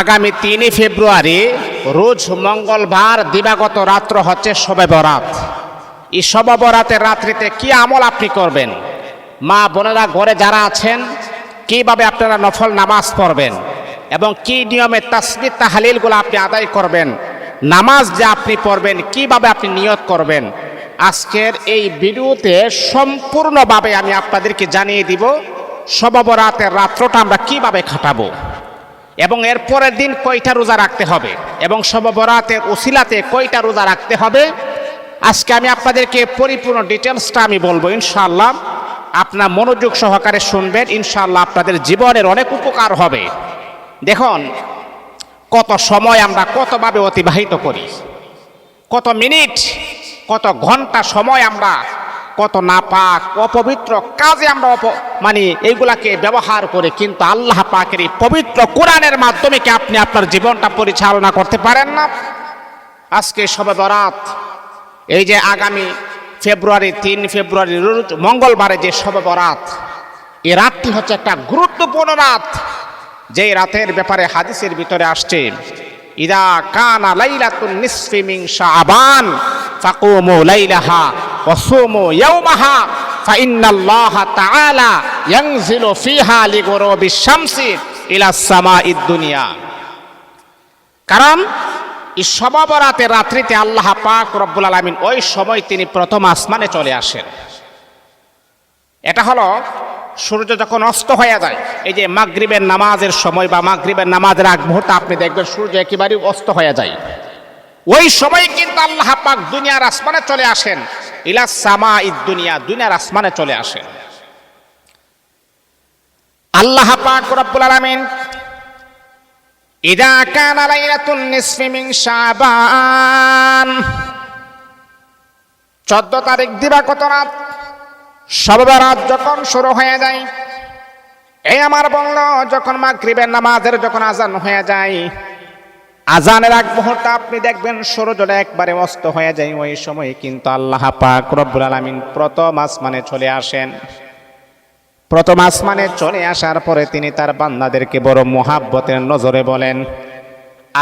আগামী তিনই ফেব্রুয়ারি, রোজ মঙ্গলবার দিবাগত রাত্র হচ্ছে শবে বরাত এই শবে বরাতের রাত্রিতে কি আমল আপনি করবেন? মা বোনেরা ঘরে যারা আছেন, কীভাবে আপনারা নফল নামাজ পড়বেন? এবং কি নিয়মে তাসবির তাহালিলগুলো আপনি আদায় করবেন? নামাজ যে আপনি পড়বেন, কীভাবে আপনি নিয়ত করবেন? আজকের এই ভিডিওতে সম্পূর্ণভাবে আমি আপনাদেরকে জানিয়ে দিব, শববরাতের রাত্রটা আমরা কীভাবে খাটাবো এবং এর পরের দিন কয়টা রোজা রাখতে হবে? এবং শববরাতের ওসিলাতে কয়টা রোজা রাখতে হবে? আজকে আমি আপনাদেরকে পরিপূর্ণ ডিটেলসটা আমি বলব, ইনশাআল্লাহ। আপনার মনোযোগ সহকারে শুনবেন, ইনশাআল্লাহ আপনাদের জীবনের অনেক উপকার হবে। দেখুন, কত সময় আমরা কতভাবে অতিবাহিত করি। কত মিনিট, কত ঘণ্টা সময় আমরা কত নাপাক, অপবিত্র কাজে আমরা মানে এইগুলাকে ব্যবহার করে কিন্তু আল্লাহ পাকের এই পবিত্র কোরআনের মাধ্যমে কি আপনি আপনার জীবনটা পরিচালনা করতে পারেন না? আজকে সবে বরাত, এই যে আগামী ফেব্রুয়ারি, তিন ফেব্রুয়ারি মঙ্গলবারে যে সবে বরাত এই রাতটি হচ্ছে একটা গুরুত্বপূর্ণ রাত। যেই রাতের ব্যাপারে হাদিসের ভিতরে আসছে, ইদা কানা লাইলাতুন নিসফি মিন শাবান, ফাকুমু লাইলাহা ওয়াসুমু ইয়াওমাহা ফাইন্নাল্লাহা তাআলা ইয়ানজিলু ফিহা লিগুরুবিশ শামসি ইলা সামাইদ দুনিয়া কারণ এই সবাবরাতের রাত্রিতে আল্লাহ পাক রব্বুল আলামিন ওই সময় তিনি প্রথম আসমানে চলে আসেন। এটা হলো সূর্য যখন অস্ত হয়ে যায়, এই যে মাগরিবের নামাজের সময় বা মাগরিবের নামাজের আগ মুহূর্তে আপনি দেখবেন সূর্য একেবারেই অস্ত হয়ে যায়। ওই সময় কিন্তু আল্লাহ পাক দুনিয়ার আসমানে চলে আসেন। ইলা সামা ইদ দুনিয়া, দুনিয়ার আসমানে চলে আসেন আল্লাহ পাক রব্বুল আলামিন ইদা কানা লাইলাতুন শাবান 14 তারিখ দিবাগত রাত? সবে রাত যখন শুরু হয়ে যায় এই আমার বলল, যখন মাগরিবের নামাজের যখন আজান হয়ে যায় আজানের আগ মুহূর্তে আপনি দেখবেন সূর্যটা একবারে অস্ত হয়ে যায় ওই সময়, কিন্তু আল্লাহ পাক রব্বুল আলামিন প্রথম আসমানে চলে আসেন। প্রথম আসমানে চলে আসার পরে তিনি তার বান্দাদেরকে বড় মোহাব্বতের নজরে বলেন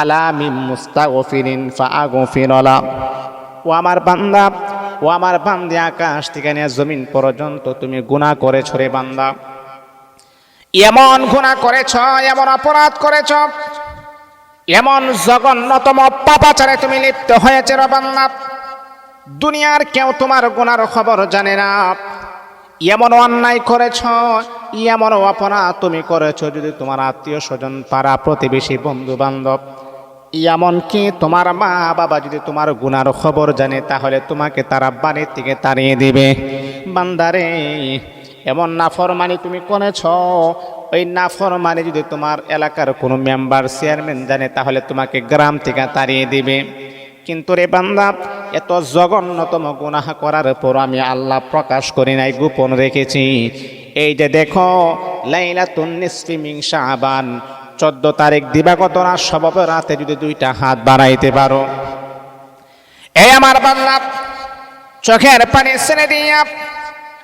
আলামিম মুস্তাগফিরিন ফাআগফিরলা ও আমার বান্দা, ও আমার বান্দে, আকাশ থেকে নিয়ে জমিন পর্যন্ত তুমি গুনাহ করেছ রে বান্দা। এমন গুনাহ করেছ, এমন অপরাধ করেছ এমন জঘন্যতম পাপাচারে তুমি লিপ্ত হয়েছে রে বান্দা দুনিয়ার কেউ তোমার গুনার খবর জানে না। এমন অন্যায় করেছ এমন অপরাধ তুমি করেছ যদি তোমার আত্মীয় স্বজন পাড়া প্রতিবেশী বন্ধু বান্ধব এমনকি তোমার মা বাবা যদি তোমার গুনার খবর জানে, তাহলে তোমাকে তারা বাড়ির থেকে তাড়িয়ে দিবে। বান্দারে, এমন নাফরমানি তুমি করেছ ওই নাফরমানি যদি তোমার এলাকার কোনো মেম্বার, চেয়ারম্যান জানে, তাহলে তোমাকে গ্রাম থেকে তাড়িয়ে দিবে। কিন্তু রে বান্দা, এত জঘন্যতম গুনাহ করার পর আমি আল্লাহ প্রকাশ করি নাই, গোপন রেখেছি। এই যে দেখো লাইলা তুন্নিসফি মিং শাবান, চোদ্দ তারিখ দিবাগত রাত সবব রাতে যদি দুইটা হাত বাড়াইতে পারো। এই আমার বান্দা, চোখের পানি ছেড়ে দিয়া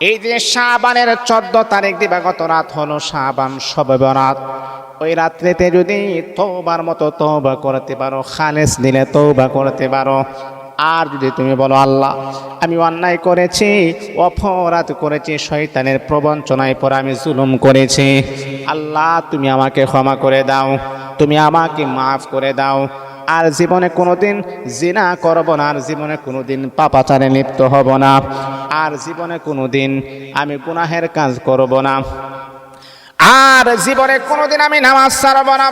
এই যে শাবানের চোদ্দ তারিখ দিবাগত রাত হলো শাবান সবে বরাত ওই রাত্রিতে যদি তৌবার মতো তৌবা করতে পারো, খালেস দিলে তৌবা করতে পারো। আর যদি তুমি বলো, আল্লাহ, আমি অন্যায় করেছি, অপরাধ করেছি, শয়তানের প্রবঞ্চনায় পর আমি জুলুম করেছি। আল্লাহ, তুমি আমাকে ক্ষমা করে দাও, তুমি আমাকে মাফ করে দাও আর জীবনে কোনোদিন জিনা করব না, আর জীবনে কোনোদিন পাপাচারে লিপ্ত হব না। আর জীবনে কোনোদিন আমি গুনাহের কাজ করব না। আর জীবনে কোনোদিন আমি নামাজ ছাড়ব না।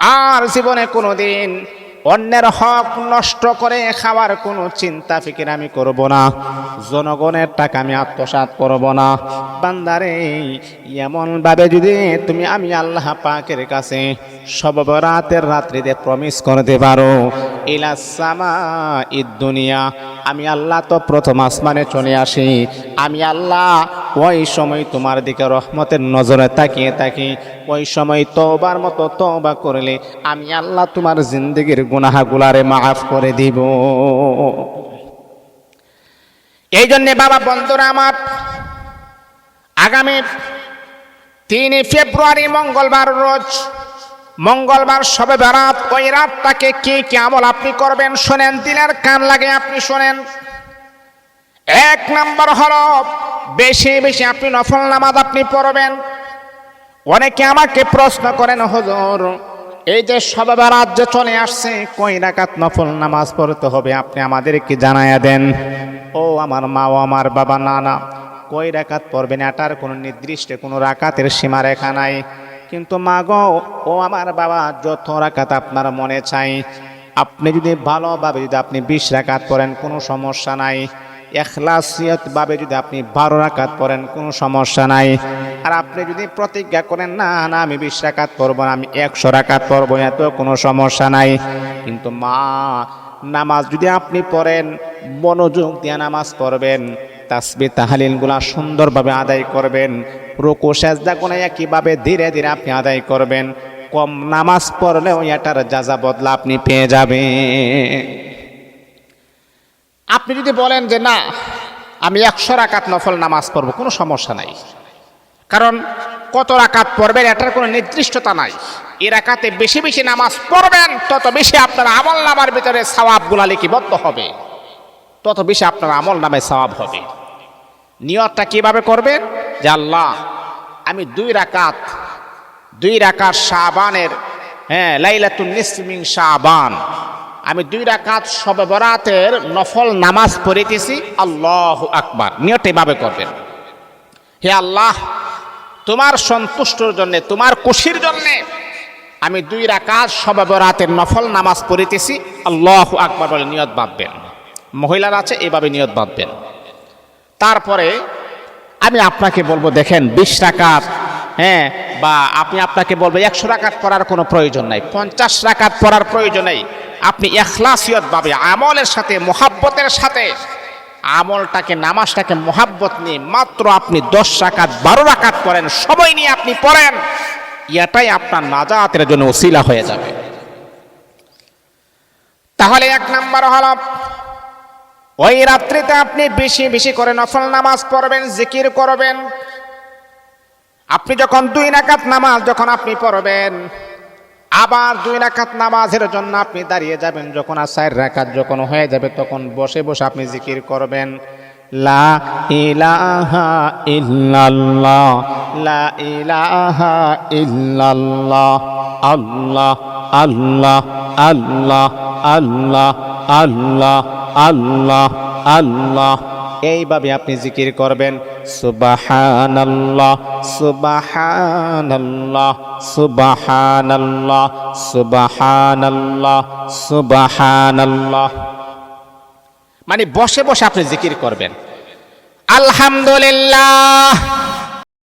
আর জীবনে কোনোদিন অন্যের হক নষ্ট করে খাওয়ার কোনো চিন্তা, ফিকির আমি করব না। জনগণের টাকা আমি আত্মসাৎ করব না। বান্দারে এমন ভাবে যদি তুমি আমি আল্লাহ পাকের কাছে সব রাতের রাত্রিতে প্রমিস করতে পারো ইলাসামা ঈদ দুনিয়া, আমি আল্লাহ তো প্রথম আসমানে চলে আসি, আমি আল্লাহ ওই সময় তোমার দিকে রহমতের নজরে তাকিয়ে থাকি ওই সময় তোবার মতো তোবা করলে আমি আল্লাহ তোমার জিন্দগির গুনাহাগুলারে মাফ করে দিব। এই জন্যে বাবা বন্ধুরা আমার, আগামী তিন ফেব্রুয়ারি মঙ্গলবার রোজ, মঙ্গলবার সবে বেড়াত ওই রাতটাকে কি কি আমল আপনি করবেন শোনেন, দিলের কান লাগে আপনি শোনেন। এক নম্বর হলো বেশি বেশি আপনি নফল নামাজ আপনি পড়বেন। অনেকে আমাকে প্রশ্ন করেন, হজর, এই যে সবে বেড়াত যে চলে আসছে কই রাকাত নফল নামাজ পড়তে হবে? আপনি আমাদেরকে জানায়া দেন। ও আমার মা ও আমার বাবা না না কই রাকাত পড়বেন? এটার কোনো নির্দিষ্ট কোনো রাকাতের সীমারেখা নাই। কিন্তু মা গো, ও আমার বাবা, যত রাকাত আপনার মনে চাই। আপনি যদি ভালোভাবে যদি আপনি বিশ রাকাত পড়েন, কোনো সমস্যা নাই। এখলাসিয়ত ভাবে যদি আপনি বারো রাকাত পড়েন, কোনো সমস্যা নাই। আর আপনি যদি প্রতিজ্ঞা করেন, না না, আমি বিশ রাকাত পড়ব না, আমি একশো রাকাত পড়ব, এত কোনো সমস্যা নাই। কিন্তু মা, নামাজ যদি আপনি পড়েন, মনোযোগ দিয়ে নামাজ পড়বেন তাসবি তাহালিলগুলা সুন্দরভাবে আদায় করবেন, রুকু, সেজদা কোনো একইভাবে ধীরে ধীরে আপনি আদায় করবেন। কম নামাজ পড়লেও এটার যাজা বদলা আপনি পেয়ে যাবেন। আপনি যদি বলেন যে না, আমি একশো রাকাত নফল নামাজ পড়ব, কোনো সমস্যা নাই। কারণ কত রাকাত পড়বেন এটার কোনো নির্দিষ্টতা নাই। এই রাকাতে বেশি বেশি নামাজ পড়বেন, তত বেশি আপনার আমল নামার ভিতরে সওয়াবগুলা লিপিবদ্ধ হবে। তত বেশি আপনার আমল নামে সওয়াব হবে। নিয়তটা কীভাবে করবেন? যে আল্লাহ, আমি দুই রাকাত দুই রাকাত শাবানের হ্যাঁ লাইলাতুন নিসমিং শাবান। আমি দুই রাকাত সবে বরাতের নফল নামাজ পড়িতেছি, আল্লাহ আকবার। নিয়ত এভাবে করবেন। হে আল্লাহ, তোমার সন্তুষ্টর জন্যে, তোমার খুশির জন্যে আমি দুই রাকাত সবে বরাতের নফল নামাজ পড়িতেছি, আল্লাহ আকবার বলে নিয়ত বাঁধবেন। মহিলারা আছে, এভাবে নিয়ত বাঁধবেন। তারপরে আমি আপনাকে বলব, দেখেন, বিশ রাকাত হ্যাঁ বা আপনি আপনাকে বলব, একশো রাকাত পড়ার কোনো প্রয়োজন নাই, পঞ্চাশ রাকাত পড়ার প্রয়োজন নেই। আপনি এখলাসিয়ত ভাবে, আমলের সাথে, মোহাব্বতের সাথে, আমলটাকে, নামাজটাকে মোহাব্বত নিয়ে মাত্র আপনি দশ রাকাত, বারো রাকাত করেন সময় নিয়ে আপনি পড়েন, এটাই আপনার নাজাতের জন্য ওসিলা হয়ে যাবে। তাহলে এক নাম্বার হল, ওই রাত্রিতে আপনি বেশি বেশি করে নফল নামাজ পড়বেন, জিকির করবেন। আপনি যখন দুই রাকাত নামাজ যখন আপনি পড়বেন আবার দুই রাখাত নামাজের জন্য আপনি দাঁড়িয়ে যাবেন। যখন আর চার রাখাত যখন হয়ে যাবে, তখন বসে বসে আপনি জিকির করবেন। লা ইলাহা ইল্লাল্লাহ, লা ইলাহা ইল্লাল্লাহ, আল্লাহ আল্লাহ আল্লাহ আল্লাহ আল্লাহ আল্লাহ আল্লাহ। এইভাবে আপনি জিকির করবেন, সুবাহানাল্লাহ সুবাহানাল্লাহ সুবাহানাল্লাহ সুবাহানাল্লাহ সুবাহানাল্লাহ। মানে বসে বসে আপনি জিকির করবেন। আলহামদুলিল্লাহ।